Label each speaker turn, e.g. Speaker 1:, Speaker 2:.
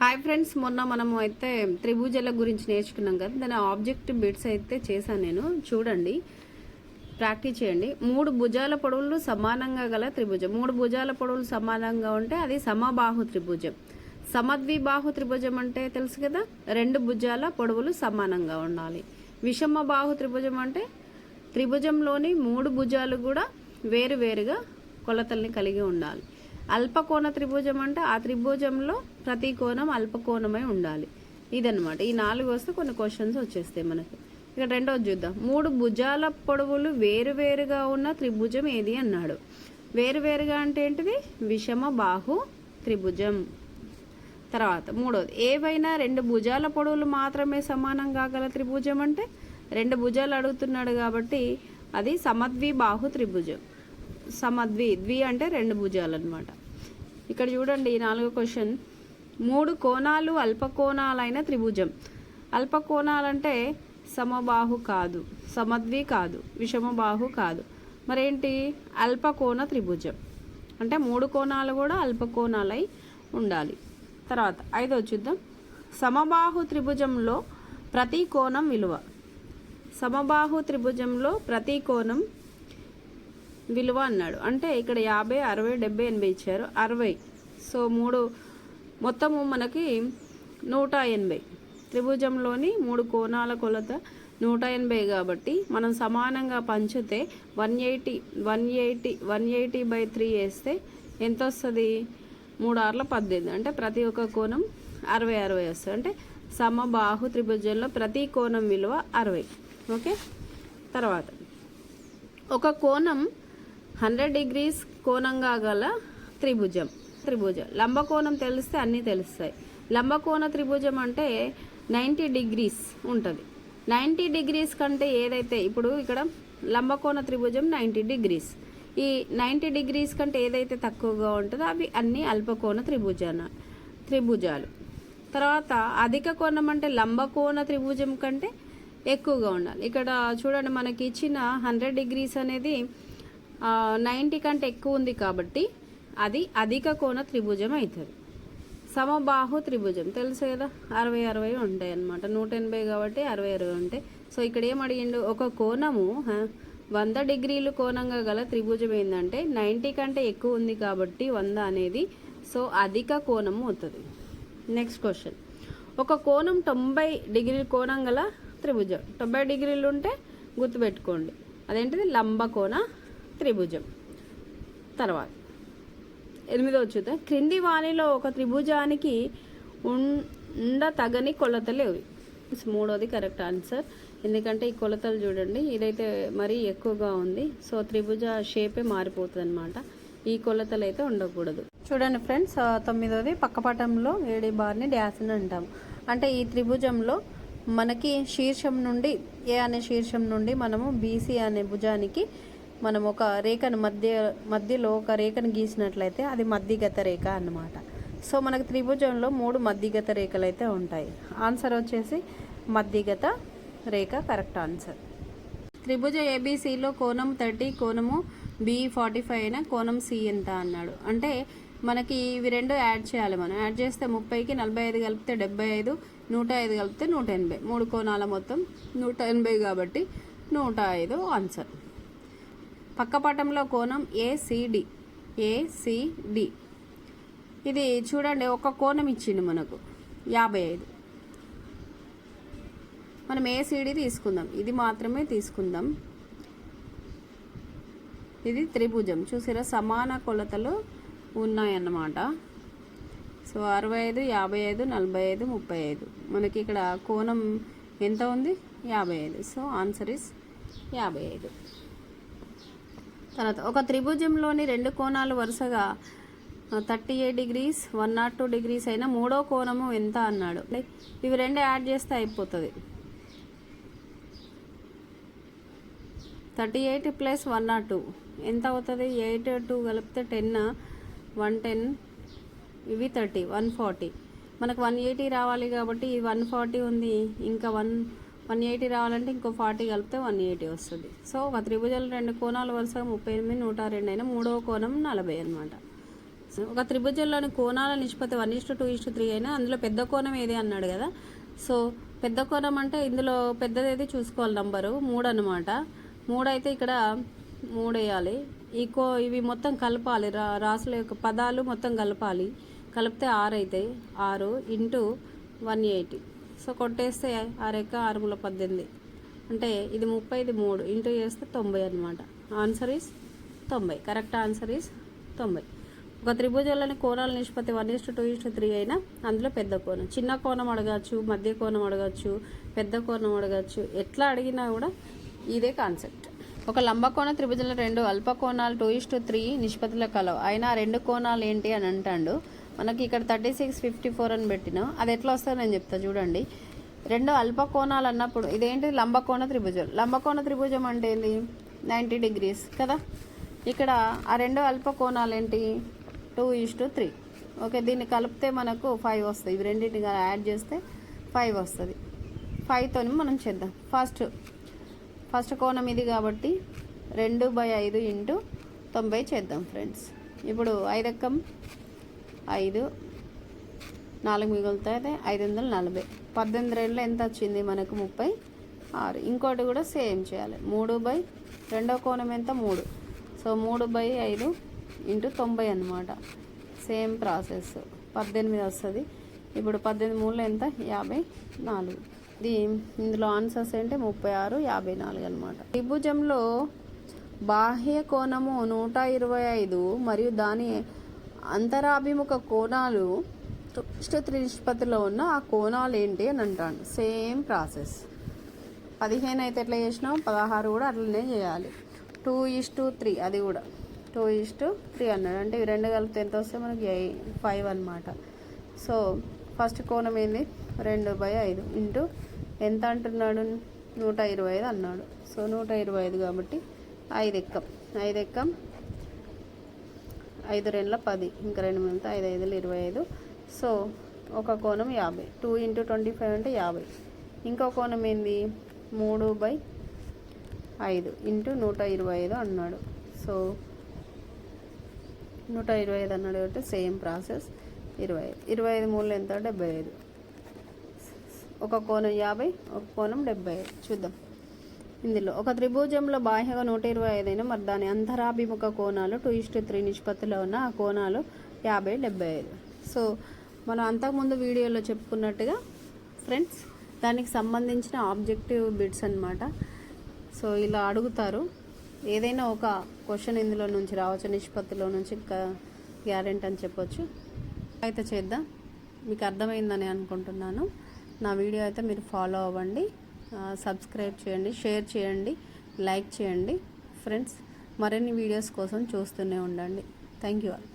Speaker 1: Hi friends మొన్న మనము అయితే త్రిభుజల గురించి నేర్చుకున్నాం కదా దాని ఆబ్జెక్ట్ బిట్స్ అయితే చేశాను నేను. చూడండి. ప్రాక్టీస్ చేయండి. మూడు భుజాల పొడవులు సమానంగా గల త్రిభుజం. మూడు భుజాల పొడవులు సమానంగా ఉంటే అది సమబాహు త్రిభుజం. సమద్విబాహు త్రిభుజం అంటే తెలుసు కదా? రెండు భుజాల పొడవులు సమానంగా ఉండాలి. విషమ బాహు త్రిభుజం అంటే త్రిభుజంలోని మూడు భుజాలు కూడా వేరు వేరుగా కొలతల్ని కలిగి ఉండాలి. అల్పకోణ త్రిభుజం అంటే ఆ త్రిభుజంలో ప్రతి కోణం అల్పకోణమై ఉండాలి. ఇదన్నమాట. ఈ నాలుగు వస్తే కొన్ని క్వశ్చన్స్ వచ్చేస్తాయి మనకి. ఇక రెండోది చూద్దాం. మూడు భుజాల పొడవులు వేరువేరుగా ఉన్న త్రిభుజం ఏది అన్నాడు. వేరువేరుగా అంటే ఏంటిది? విషమ బాహు త్రిభుజం. తర్వాత మూడోది. ఏవైనా రెండు భుజాల పొడవులు మాత్రమే సమానం కాగల త్రిభుజం అంటే? రెండు భుజాలు అడుగుతున్నాడు కాబట్టి అది సమద్వి బాహు త్రిభుజం. సమద్వి ద్వి అంటే రెండు భుజాలు అనమాట ఇక్కడ చూడండి ఈ నాలుగో క్వశ్చన్ మూడు కోణాలు అల్పకోణాలైన త్రిభుజం. అల్పకోణాలంటే సమబాహు కాదు సమద్వి కాదు విషమబాహు కాదు. మరేంటి? అల్పకోణ త్రిభుజం. అంటే మూడు కోణాలు కూడా అల్పకోణాలై ఉండాలి. తర్వాత ఐదో చూద్దాం. సమబాహు త్రిభుజంలో ప్రతి కోణం విలువ. సమబాహు త్రిభుజంలో ప్రతి కోణం విలువ అన్నాడు. అంటే ఇక్కడ యాభై అరవై డెబ్బై ఎనభై ఇచ్చారు. అరవై. సో మూడు మొత్తము మనకి నూట ఎనభై. త్రిభుజంలోని మూడు కోణాల కొలత నూట ఎనభై కాబట్టి మనం సమానంగా పంచితే one eighty one eighty one eighty by three వేస్తే ఎంత వస్తుంది? మూడు ఆర్ల పద్దెనిమిది. అంటే ప్రతి ఒక్క కోణం అరవై అరవై వస్తుంది. అంటే సమబాహు త్రిభుజంలో ప్రతి కోణం విలువ అరవై. ఓకే? తర్వాత ఒక కోణం హండ్రెడ్ డిగ్రీస్ కోణంగా గల త్రిభుజం. త్రిభుజం. లంబకోణం తెలిస్తే అన్నీ తెలుస్తాయి. లంబకోణ త్రిభుజం అంటే నైంటీ డిగ్రీస్ ఉంటుంది. నైంటీ డిగ్రీస్ కంటే ఏదైతే ఇప్పుడు ఇక్కడ లంబకోణ త్రిభుజం నైంటీ డిగ్రీస్. ఈ నైంటీ డిగ్రీస్ కంటే ఏదైతే తక్కువగా ఉంటుందో అవి అన్ని అల్పకోణ త్రిభుజాన త్రిభుజాలు. తర్వాత అధిక కోణం అంటే లంబకోణ త్రిభుజం కంటే ఎక్కువగా ఉండాలి. ఇక్కడ చూడండి మనకి ఇచ్చిన హండ్రెడ్ డిగ్రీస్ అనేది నైంటీ కంటే ఎక్కువ ఉంది కాబట్టి అది అధిక కోణ త్రిభుజం అవుతుంది. సమబాహు త్రిభుజం. తెలుసు కదా? అరవై అరవై ఉంటాయి అన్నమాట. నూట ఎనభై కాబట్టి అరవై అరవై ఉంటాయి సో ఇక్కడ ఏం అడిగిండు? ఒక కోణము వంద డిగ్రీలు కోణంగా గల త్రిభుజం ఏంటంటే నైంటీ కంటే ఎక్కువ ఉంది కాబట్టి వంద అనేది సో అధిక కోణము అవుతుంది. నెక్స్ట్ క్వశ్చన్ ఒక కోణం తొంభై డిగ్రీల కోణం గల త్రిభుజం. తొంభై డిగ్రీలు ఉంటే గుర్తుపెట్టుకోండి. అదేంటిది? లంబకోణ త్రిభుజం. తర్వాత. ఎనిమిదో చూద్దాం. క్రింది వాణిలో ఒక త్రిభుజానికి ఉండ తగని కొలతలేవి ఇవి మూడోది కరెక్ట్ ఆన్సర్ ఎందుకంటే ఈ కొలతలు చూడండి ఇదైతే మరీ ఎక్కువగా ఉంది. సో త్రిభుజ షేపే మారిపోతుంది అనమాట ఈ కొలతలు అయితే ఉండకూడదు. చూడండి ఫ్రెండ్స్ తొమ్మిదోది పక్కపటంలో ఏడి బార్ని డ్యాస్ అని అంటాము అంటే ఈ త్రిభుజంలో మనకి శీర్షం నుండి ఏ అనే శీర్షం నుండి మనము బీసీ అనే భుజానికి మనం ఒక రేఖను మధ్య మధ్యలో ఒక రేఖను గీసినట్లయితే అది మధ్యగత రేఖ అన్నమాట. సో మనకు త్రిభుజంలో మూడు మధ్యగత రేఖలు అయితే ఉంటాయి. ఆన్సర్ వచ్చేసి మధ్యగత రేఖ కరెక్ట్ ఆన్సర్ త్రిభుజ ఏబీసీలో కోణం థర్టీ కోణము బి ఫార్టీ ఫైవ్ అయినా కోణం సి ఎంత అన్నాడు. అంటే మనకి ఇవి రెండు యాడ్ చేయాలి మనం. యాడ్ చేస్తే ముప్పైకి నలభై ఐదు కలిపితే డెబ్బై ఐదు నూట ఐదు కలిపితే నూట ఎనభై. మూడు కోణాల మొత్తం నూట ఎనభై కాబట్టి నూట ఐదు ఆన్సర్ పక్కపటంలో కోణం ఏసిడి ఏసిడి ఇది చూడండి ఒక కోణం ఇచ్చింది మనకు. యాభై ఐదు. మనం ఏసీడీ తీసుకుందాం. ఇది మాత్రమే తీసుకుందాం. ఇది త్రిభుజం. చూసారా సమాన కొలతలు ఉన్నాయన్నమాట. సో అరవై ఐదు యాభై ఐదు నలభై ఐదు ముప్పై ఐదు. మనకి ఇక్కడ కోణం ఎంత ఉంది? యాభై ఐదు. సో ఆన్సర్ ఇస్ యాభై ఐదు. తర్వాత ఒక త్రిభుజంలోని రెండు కోణాలు వరుసగా thirty eight degrees one not two degrees అయినా మూడో కోణము ఎంత అన్నాడు. లైక్ ఇవి రెండు యాడ్ చేస్తే అయిపోతుంది. Thirty eight plus one not two ఎంత అవుతుంది? ఎయిట్ టూ కలిపితే టెన్ వన్ టెన్ ఇవి థర్టీ వన్ ఫార్టీ మనకు వన్ ఎయిటీ రావాలి కాబట్టి వన్ ఫార్టీ ఉంది. ఇంకా వన్ వన్ ఎయిటీ రావాలంటే ఇంకో ఫార్టీ కలిపితే వన్ ఎయిటీ వస్తుంది. సో ఒక త్రిభుజాలు రెండు కోణాలు వరుసగా ముప్పై ఎనిమిది నూట రెండు అయినా మూడవ కోణం నలభై అనమాట ఒక త్రిభుజంలోని కోణాల నిష్పత్తి one is to two is to three అయినా అందులో పెద్ద కోణం ఏది అన్నాడు కదా. సో పెద్ద కోణం అంటే ఇందులో పెద్దది అయితే చూసుకోవాలి నంబరు మూడు అనమాట మూడు అయితే ఇక్కడ మూడు వేయాలి. ఈ కో ఇవి మొత్తం కలపాలి. రా రాసుల యొక్క పదాలు మొత్తం కలపాలి. కలిపితే ఆరు అవుతాయి ఆరు ఇంటూ వన్ ఎయిటీ. సో కొట్టేస్తే ఆరెక్క ఆరుముల పద్దెనిమిది. అంటే ఇది ముప్పై ఇది మూడు. ఇంటూ చేస్తే తొంభై అనమాట ఆన్సర్ ఈస్ తొంభై. కరెక్ట్ ఆన్సర్ ఈస్ తొంభై. ఒక త్రిభుజంలోని కోణాల నిష్పత్తి one is to two is to three అయినా అందులో పెద్ద కోణం. చిన్న కోణం అడగచ్చు మధ్య కోణం అడగచ్చు పెద్ద కోణం అడగచ్చు. ఎట్లా అడిగినా కూడా ఇదే కాన్సెప్ట్ ఒక లంబకోణ త్రిభుజంలో రెండు అల్ప కోణాలు టూ ఇస్టు త్రీ నిష్పత్తిలో కలవు అయినా రెండు కోణాలు ఏంటి అని అంటాడు. మనకి ఇక్కడ థర్టీ సిక్స్ ఫిఫ్టీ ఫోర్ అని పెట్టినాం. అది ఎట్లా వస్తుందో నేను చెప్తా చూడండి. రెండు అల్పకోణాలు అన్నప్పుడు ఇదేంటి? లంబకోణ త్రిభుజం. లంబకోణ త్రిభుజం అంటే ఏంది? నైంటీ డిగ్రీస్ కదా? ఇక్కడ ఆ రెండు అల్పకోణాలు ఏంటి? Two is to three. Okay దీన్ని కలిపితే మనకు ఫైవ్ వస్తుంది ఇవి రెండింటిని యాడ్ చేస్తే ఫైవ్ వస్తుంది. ఫైవ్తో మనం చేద్దాం. ఫస్ట్ ఫస్ట్ కోణం ఇది కాబట్టి రెండు బై ఐదు ఇంటూ తొంభై చేద్దాం ఫ్రెండ్స్. ఇప్పుడు ఐదక్కం ఐదు నాలుగు మిగులుతాయి ఐదు వందల నలభై. పద్దెనిమిది రెండు ఎంత వచ్చింది? మనకు ముప్పై ఆరు. ఇంకోటి కూడా సేమ్ చేయాలి. మూడు బై రెండో కోణం ఎంత? మూడు. సో మూడు బై ఐదు ఇంటూ తొంభై అనమాట సేమ్ ప్రాసెస్. పద్దెనిమిది వస్తుంది. ఇప్పుడు పద్దెనిమిది మూడు ఎంత? యాభై నాలుగు. దీ ఇందులో ఆన్సర్స్ ఏంటి? ముప్పై ఆరు యాభై నాలుగు అనమాట త్రిభుజంలో బాహ్య కోణము నూట ఇరవై ఐదు మరియు దాని అంతరాభిముఖ కోణాలు త్రి నిష్పత్తిలో ఉన్న ఆ కోణాలు ఏంటి అని అంటాను. Same process. పదిహేను అయితే ఎట్లా చేసినాం? పదహారు కూడా అట్లనే చేయాలి. టూ ఇస్ టూ త్రీ అది కూడా. టూ ఇస్ టూ త్రీ అన్నాడు. అంటే ఇవి రెండు కలిపితే ఎంత వస్తే మనకి ఫైవ్ అనమాట సో ఫస్ట్ కోణం ఏంది? రెండు బై ఐదు ఇంటూ ఎంత అంటున్నాడు? నూట ఇరవై ఐదు అన్నాడు. సో నూట ఇరవై ఐదు కాబట్టి ఐదు ఎక్కం ఐదు ఎక్కం ఐదు రెండుల పది ఇంకా రెండు మిగతా ఐదు ఐదులు ఇరవై ఐదు. సో ఒక కోణం యాభై. టూ ఇంటూ ట్వంటీ ఫైవ్ అంటే యాభై. ఇంకో కోణం ఏంది? మూడు బై ఐదు ఇంటూ నూట ఇరవై ఐదు అన్నాడు. సో నూట ఇరవై ఐదు అన్నాడు కాబట్టి సేమ్ ప్రాసెస్ ఇరవై ఐదు. ఇరవై ఐదు మూడు ఎంత? డెబ్బై ఐదు. ఒక కోణం యాభై ఒక కోణం డెబ్బై ఐదు. చూద్దాం. ఇందులో ఒక త్రిభుజంలో బాహ్యంగా నూట ఇరవై ఐదైన మరి దాని అంతరాభిముఖ కోణాలు టూ ఇస్టు త్రీ నిష్పత్తిలో ఉన్న ఆ కోణాలు యాభై డెబ్బై ఐదు. సో మనం అంతకుముందు వీడియోలో చెప్పుకున్నట్టుగా ఫ్రెండ్స్ దానికి సంబంధించిన ఆబ్జెక్టివ్ బిట్స్ అనమాట సో ఇలా అడుగుతారు. ఏదైనా ఒక క్వశ్చన్ ఇందులో నుంచి రావచ్చు నిష్పత్తిలో నుంచి గ్యారెంటీ అని చెప్పొచ్చు. అయితే చేద్దాం. మీకు అర్థమైందని అనుకుంటున్నాను. నా వీడియో అయితే మీరు ఫాలో అవ్వండి. సబ్స్క్రైబ్ చేయండి షేర్ చేయండి లైక్ చేయండి. ఫ్రెండ్స్ మరిన్ని వీడియోస్ కోసం చూస్తూనే ఉండండి. Thank you all